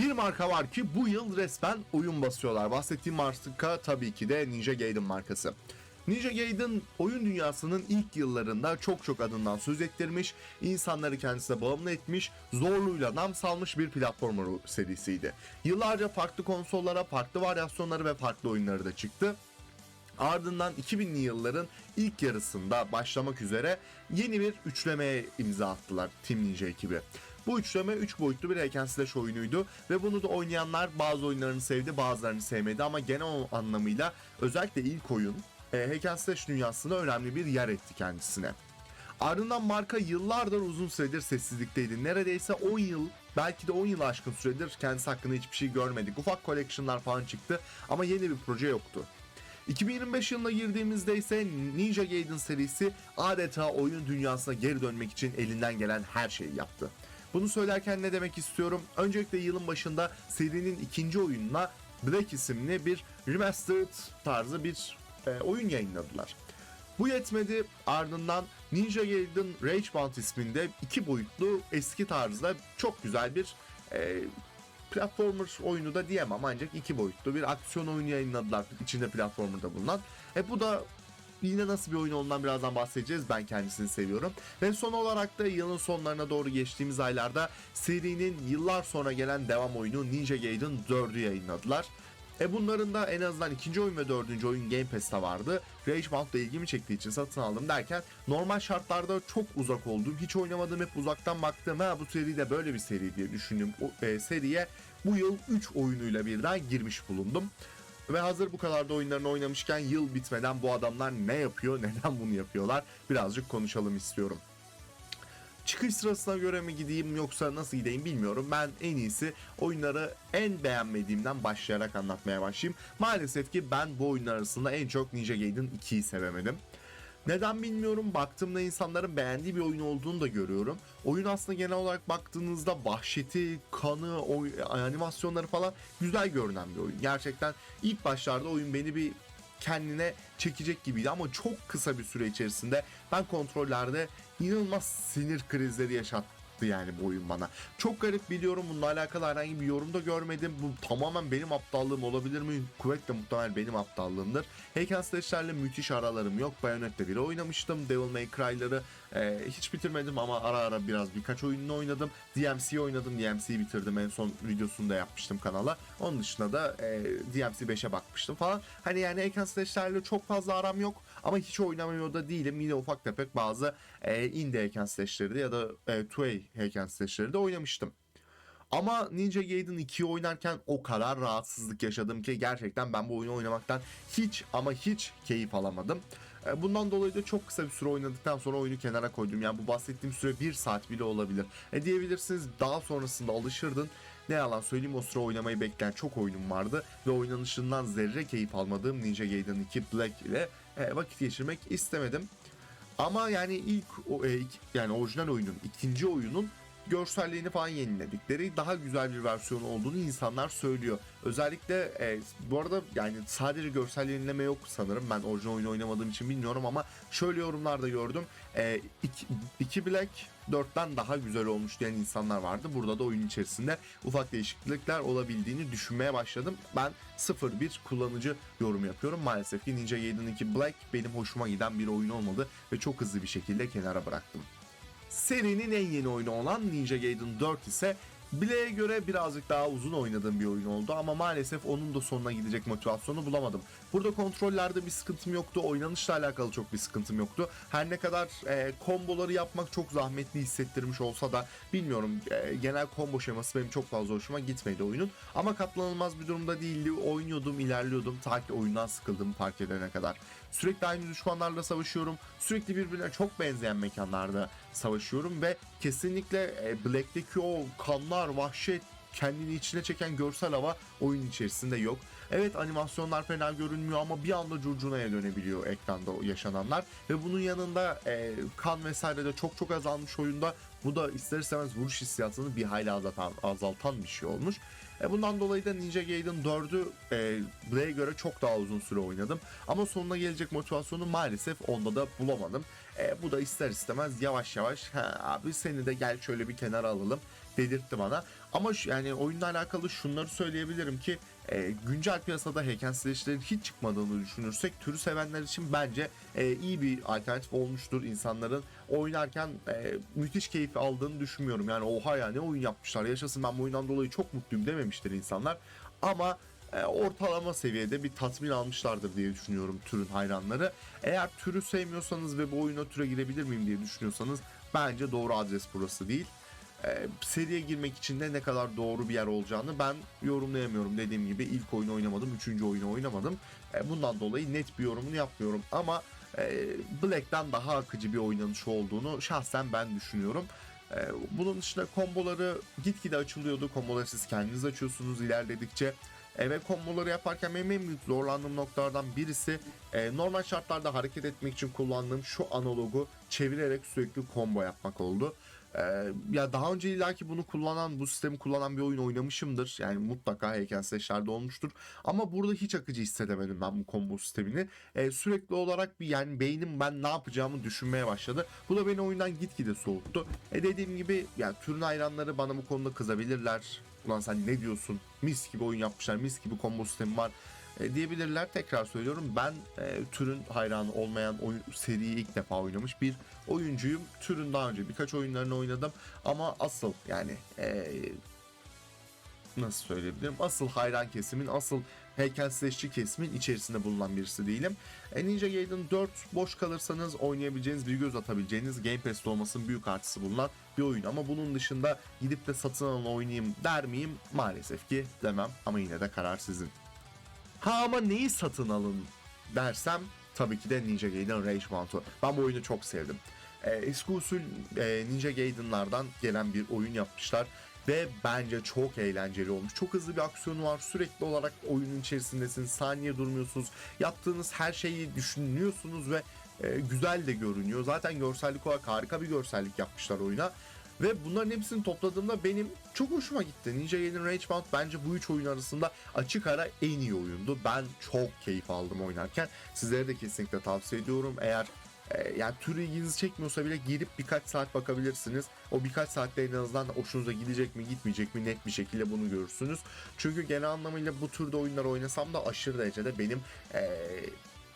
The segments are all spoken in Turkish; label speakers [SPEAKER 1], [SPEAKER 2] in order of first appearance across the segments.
[SPEAKER 1] Bir marka var ki bu yıl resmen oyun basıyorlar. Bahsettiğim marka tabii ki de Ninja Gaiden markası. Ninja Gaiden oyun dünyasının ilk yıllarında çok çok adından söz ettirmiş, insanları kendisine bağımlı etmiş, zorluğuyla nam salmış bir platformer serisiydi. Yıllarca farklı konsollara, farklı varyasyonları ve farklı oyunları da çıktı. Ardından 2000'li yılların ilk yarısında başlamak üzere yeni bir üçlemeye imza attılar Team Ninja ekibi. Bu üçleme 3 boyutlu bir hack slash oyunuydu ve bunu da oynayanlar bazı oyunlarını sevdi bazılarını sevmedi ama genel anlamıyla özellikle ilk oyun e, hack and slash dünyasında önemli bir yer etti kendisine. Ardından marka yıllardır uzun süredir sessizlikteydi. Neredeyse 10 yıl, belki de 10 yıl aşkın süredir kendisi hakkında hiçbir şey görmedik. Ufak collection'lar falan çıktı ama yeni bir proje yoktu. 2025 yılına girdiğimizde ise Ninja Gaiden serisi adeta oyun dünyasına geri dönmek için elinden gelen her şeyi yaptı. Bunu söylerken ne demek istiyorum? Öncelikle yılın başında serinin ikinci oyununa Black isimli bir remastered tarzı bir e, oyun yayınladılar. Bu yetmedi ardından Ninja Gaiden Ragebound isminde iki boyutlu eski tarzda çok güzel bir e, platformer oyunu da diyemem ancak iki boyutlu bir aksiyon oyunu yayınladılar içinde platformerda bulunan. E bu da yine nasıl bir oyun olduğundan birazdan bahsedeceğiz. Ben kendisini seviyorum. Ve son olarak da yılın sonlarına doğru geçtiğimiz aylarda serinin yıllar sonra gelen devam oyunu Ninja Gaiden 4'ü yayınladılar. E bunların da en azından ikinci oyun ve dördüncü oyun Game Pass'te vardı. Ragebound da ilgimi çektiği için satın aldım derken normal şartlarda çok uzak olduğum, hiç oynamadığım hep uzaktan baktığım ha bu seri de böyle bir seri diye düşündüğüm o, e, seriye bu yıl 3 oyunuyla birden girmiş bulundum. Ve hazır bu kadar da oyunlarını oynamışken yıl bitmeden bu adamlar ne yapıyor, neden bunu yapıyorlar birazcık konuşalım istiyorum. Çıkış sırasına göre mi gideyim yoksa nasıl gideyim bilmiyorum. Ben en iyisi oyunları en beğenmediğimden başlayarak anlatmaya başlayayım. Maalesef ki ben bu oyunlar arasında en çok Ninja Gaiden 2'yi sevemedim. Neden bilmiyorum. Baktığımda insanların beğendiği bir oyun olduğunu da görüyorum. Oyun aslında genel olarak baktığınızda vahşeti, kanı, oy, animasyonları falan güzel görünen bir oyun. Gerçekten ilk başlarda oyun beni bir kendine çekecek gibiydi ama çok kısa bir süre içerisinde ben kontrollerde inanılmaz sinir krizleri yaşattı yani bu oyun bana. Çok garip biliyorum bununla alakalı herhangi bir yorum da görmedim. Bu tamamen benim aptallığım olabilir mi? Kuvvetle muhtemel benim aptallığımdır. Hack Slash'lerle müthiş aralarım yok. Bayonetta 1'i oynamıştım. Devil May Cry'ları e, hiç bitirmedim ama ara ara biraz birkaç oyununu oynadım. DMC'yi oynadım. DMC'yi bitirdim. En son videosunu da yapmıştım kanala. Onun dışında da e, DMC 5'e bakmıştım falan. Hani yani Hack Slash'lerle çok fazla aram yok ama hiç oynamıyor da değilim. Yine ufak tefek bazı e, indie Hack ya da e, 2A Hack de oynamıştım. Ama Ninja Gaiden 2'yi oynarken o kadar rahatsızlık yaşadım ki gerçekten ben bu oyunu oynamaktan hiç ama hiç keyif alamadım. E, Bundan dolayı da çok kısa bir süre oynadıktan sonra oyunu kenara koydum. Yani bu bahsettiğim süre bir saat bile olabilir. E diyebilirsiniz daha sonrasında alışırdın. Ne yalan söyleyeyim o sıra oynamayı bekleyen çok oyunum vardı. Ve oynanışından zerre keyif almadığım Ninja Gaiden 2 Black ile vakit geçirmek istemedim. Ama yani ilk o, e, yani orijinal oyunun ikinci oyunun görselliğini falan yeniledikleri daha güzel bir versiyonu olduğunu insanlar söylüyor. Özellikle e, bu arada yani sadece görsel yenileme yok sanırım. Ben orijinal oyunu oynamadığım için bilmiyorum ama şöyle yorumlar da gördüm. 2 Black 4'ten daha güzel olmuş diyen insanlar vardı. Burada da oyun içerisinde ufak değişiklikler olabildiğini düşünmeye başladım. Ben 0-1 kullanıcı yorum yapıyorum. Maalesef ki Ninja Gaiden 2 Black benim hoşuma giden bir oyun olmadı ve çok hızlı bir şekilde kenara bıraktım. Serinin en yeni oyunu olan Ninja Gaiden 4 ise Black'e göre birazcık daha uzun oynadığım bir oyun oldu ama maalesef onun da sonuna gidecek motivasyonu bulamadım. Burada kontrollerde bir sıkıntım yoktu, oynanışla alakalı çok bir sıkıntım yoktu. Her ne kadar e, komboları yapmak çok zahmetli hissettirmiş olsa da bilmiyorum e, genel combo şeması benim çok fazla hoşuma gitmedi oyunun. Ama katlanılmaz bir durumda değildi. Oynuyordum, ilerliyordum ta ki oyundan sıkıldığımı fark edene kadar. Sürekli aynı düşmanlarla savaşıyorum. Sürekli birbirine çok benzeyen mekanlarda savaşıyorum ve kesinlikle e, Black'teki o kanlar, vahşet, kendini içine çeken görsel hava oyun içerisinde yok. Evet animasyonlar fena görünmüyor ama bir anda curcunaya dönebiliyor ekranda yaşananlar ve bunun yanında e, kan vesaire de çok çok azalmış oyunda. Bu da ister istemez vuruş hissiyatını bir hayli azaltan, azaltan bir şey olmuş. E, bundan dolayı da Ninja Gaiden 4'ü e, Black'e göre çok daha uzun süre oynadım. Ama sonuna gelecek motivasyonu maalesef onda da bulamadım. E, bu da ister istemez yavaş yavaş ha, abi seni de gel şöyle bir kenara alalım dedirtti bana. Ama şu, yani oyunla alakalı şunları söyleyebilirim ki e, güncel piyasada hack and slash'lerin hiç çıkmadığını düşünürsek türü sevenler için bence e, iyi bir alternatif olmuştur. İnsanların oynarken e, müthiş keyif aldığını düşünmüyorum. Yani oha ya ne oyun yapmışlar yaşasın ben bu oyundan dolayı çok mutluyum dememiştir insanlar. Ama e, ortalama seviyede bir tatmin almışlardır diye düşünüyorum türün hayranları. Eğer türü sevmiyorsanız ve bu oyuna türe girebilir miyim diye düşünüyorsanız bence doğru adres burası değil. E, seriye girmek için de ne kadar doğru bir yer olacağını ben yorumlayamıyorum. Dediğim gibi ilk oyunu oynamadım, üçüncü oyunu oynamadım. E, bundan dolayı net bir yorumunu yapmıyorum ama e, Black'ten daha akıcı bir oynanış olduğunu şahsen ben düşünüyorum. E, bunun dışında komboları gitgide açılıyordu. Komboları siz kendiniz açıyorsunuz ilerledikçe. E, ve komboları yaparken benim en büyük zorlandığım noktalardan birisi e, normal şartlarda hareket etmek için kullandığım şu analogu çevirerek sürekli combo yapmak oldu. E, ya daha önce illaki bunu kullanan, bu sistemi kullanan bir oyun oynamışımdır. Yani mutlaka slash'lerde olmuştur. Ama burada hiç akıcı hissedemedim ben bu combo sistemini. E, sürekli olarak bir yani beynim ben ne yapacağımı düşünmeye başladı. Bu da beni oyundan gitgide soğuttu. E dediğim gibi yani türün hayranları bana bu konuda kızabilirler. Ulan sen ne diyorsun? Mis gibi oyun yapmışlar, mis gibi combo sistemi var e, diyebilirler. Tekrar söylüyorum ben e, türün hayranı olmayan oyun, seriyi ilk defa oynamış bir oyuncuyum. Türün daha önce birkaç oyunlarını oynadım ama asıl yani e, nasıl söyleyebilirim? Asıl hayran kesimin, asıl heykel slashçi kesimin içerisinde bulunan birisi değilim. E, Ninja Gaiden 4 boş kalırsanız oynayabileceğiniz bir göz atabileceğiniz Game Pass'te olmasının büyük artısı bulunan bir oyun. Ama bunun dışında gidip de satın alın oynayayım der miyim? Maalesef ki demem ama yine de karar sizin. Ha ama neyi satın alın dersem tabii ki de Ninja Gaiden Rage Mount'u. Ben bu oyunu çok sevdim. E, eski usul e, Ninja Gaiden'lardan gelen bir oyun yapmışlar ve bence çok eğlenceli olmuş. Çok hızlı bir aksiyonu var. Sürekli olarak oyunun içerisindesiniz. Saniye durmuyorsunuz. Yaptığınız her şeyi düşünüyorsunuz ve e, güzel de görünüyor. Zaten görsellik olarak harika bir görsellik yapmışlar oyuna. Ve bunların hepsini topladığımda benim çok hoşuma gitti. Ninja Gaiden Rage Bound bence bu üç oyun arasında açık ara en iyi oyundu. Ben çok keyif aldım oynarken. Sizlere de kesinlikle tavsiye ediyorum. Eğer e, yani tür ilginizi çekmiyorsa bile girip birkaç saat bakabilirsiniz. O birkaç saatte en azından hoşunuza gidecek mi gitmeyecek mi net bir şekilde bunu görürsünüz. Çünkü genel anlamıyla bu türde oyunlar oynasam da aşırı derecede benim e,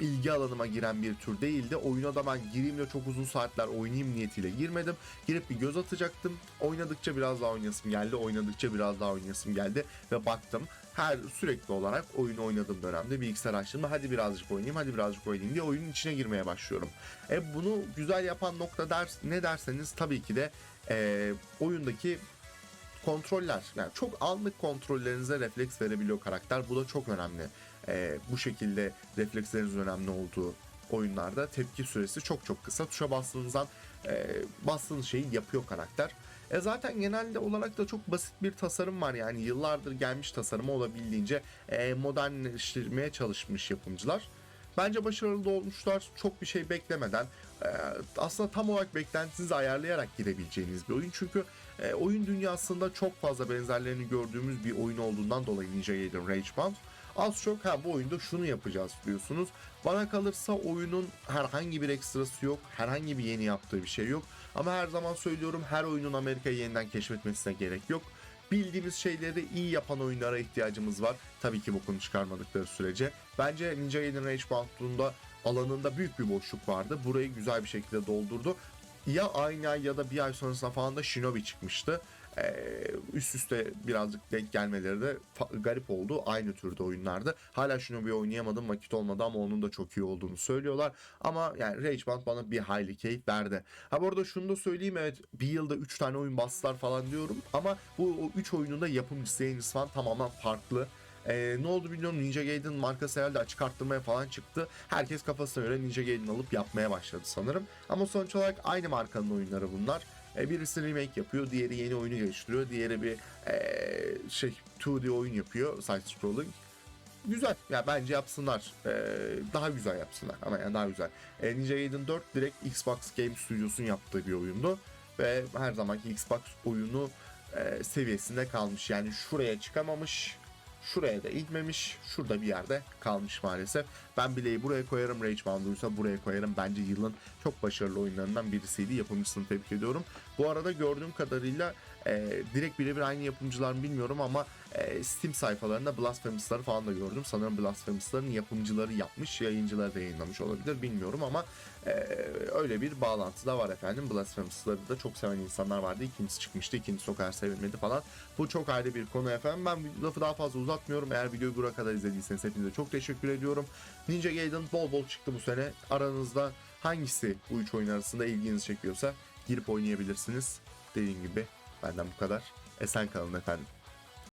[SPEAKER 1] ilgi alanıma giren bir tür değildi. Oyuna da ben gireyim de çok uzun saatler oynayayım niyetiyle girmedim. Girip bir göz atacaktım. Oynadıkça biraz daha oynasım geldi. Oynadıkça biraz daha oynasım geldi. Ve baktım her sürekli olarak oyun oynadığım dönemde bilgisayar açtığımda hadi birazcık oynayayım hadi birazcık oynayayım diye oyunun içine girmeye başlıyorum. E bunu güzel yapan nokta ders, ne derseniz tabii ki de e, oyundaki kontroller yani çok anlık kontrollerinize refleks verebiliyor karakter. Bu da çok önemli. Ee, bu şekilde reflekslerinizin önemli olduğu oyunlarda tepki süresi çok çok kısa. Tuşa bastığınızdan e, bastığınız şeyi yapıyor karakter. E zaten genelde olarak da çok basit bir tasarım var yani yıllardır gelmiş tasarımı olabildiğince e, modernleştirmeye çalışmış yapımcılar. Bence başarılı olmuşlar. Çok bir şey beklemeden aslında tam olarak beklentinizi ayarlayarak girebileceğiniz bir oyun. Çünkü oyun dünyasında çok fazla benzerlerini gördüğümüz bir oyun olduğundan dolayı Ninja Gaiden Rage Bound az çok ha bu oyunda şunu yapacağız diyorsunuz. Bana kalırsa oyunun herhangi bir ekstrası yok. Herhangi bir yeni yaptığı bir şey yok. Ama her zaman söylüyorum her oyunun Amerika'yı yeniden keşfetmesine gerek yok. Bildiğimiz şeyleri iyi yapan oyunlara ihtiyacımız var. Tabii ki bokunu çıkarmadıkları sürece. Bence Ninja Gaiden Rage Bound'un alanında büyük bir boşluk vardı. Burayı güzel bir şekilde doldurdu. Ya aynı ay ya da bir ay sonrasında falan da Shinobi çıkmıştı. Ee, üst üste birazcık denk gelmeleri de garip oldu. Aynı türde oyunlarda. Hala Shinobi oynayamadım vakit olmadı ama onun da çok iyi olduğunu söylüyorlar. Ama yani Rage Band bana bir hayli keyif verdi. Ha bu arada şunu da söyleyeyim evet bir yılda 3 tane oyun bastılar falan diyorum. Ama bu 3 oyunun da yapımcısı yayıncısı falan tamamen farklı. Ee, ne oldu bilmiyorum Ninja Gaiden markası herhalde açık arttırmaya falan çıktı. Herkes kafasına göre Ninja Gaiden alıp yapmaya başladı sanırım. Ama sonuç olarak aynı markanın oyunları bunlar. E, birisi remake yapıyor, diğeri yeni oyunu geliştiriyor, diğeri bir e, şey 2D oyun yapıyor, side scrolling. Güzel. Ya bence yapsınlar. E, daha güzel yapsınlar. Ama yani daha güzel. E, Ninja Gaiden 4 direkt Xbox Game Studios'un yaptığı bir oyundu ve her zamanki Xbox oyunu e, seviyesinde kalmış. Yani şuraya çıkamamış. Şuraya da inmemiş. Şurada bir yerde kalmış maalesef. Ben bileği buraya koyarım. Rage Bound'uysa buraya koyarım. Bence yılın çok başarılı oyunlarından birisiydi. Yapımcısını tebrik ediyorum. Bu arada gördüğüm kadarıyla E, direkt birebir aynı yapımcılar mı bilmiyorum ama e, Steam sayfalarında Blasphemous'ları falan da gördüm. Sanırım Blasphemous'ların yapımcıları yapmış, yayıncıları da yayınlamış olabilir bilmiyorum ama e, öyle bir bağlantı da var efendim. Blasphemous'ları da çok seven insanlar vardı. İkincisi çıkmıştı, ikincisi o kadar sevilmedi falan. Bu çok ayrı bir konu efendim. Ben lafı daha fazla uzatmıyorum. Eğer videoyu buraya kadar izlediyseniz hepinize çok teşekkür ediyorum. Ninja Gaiden bol bol çıktı bu sene. Aranızda hangisi bu üç oyun arasında ilginizi çekiyorsa girip oynayabilirsiniz. Dediğim gibi benden bu kadar. Esen kalın efendim.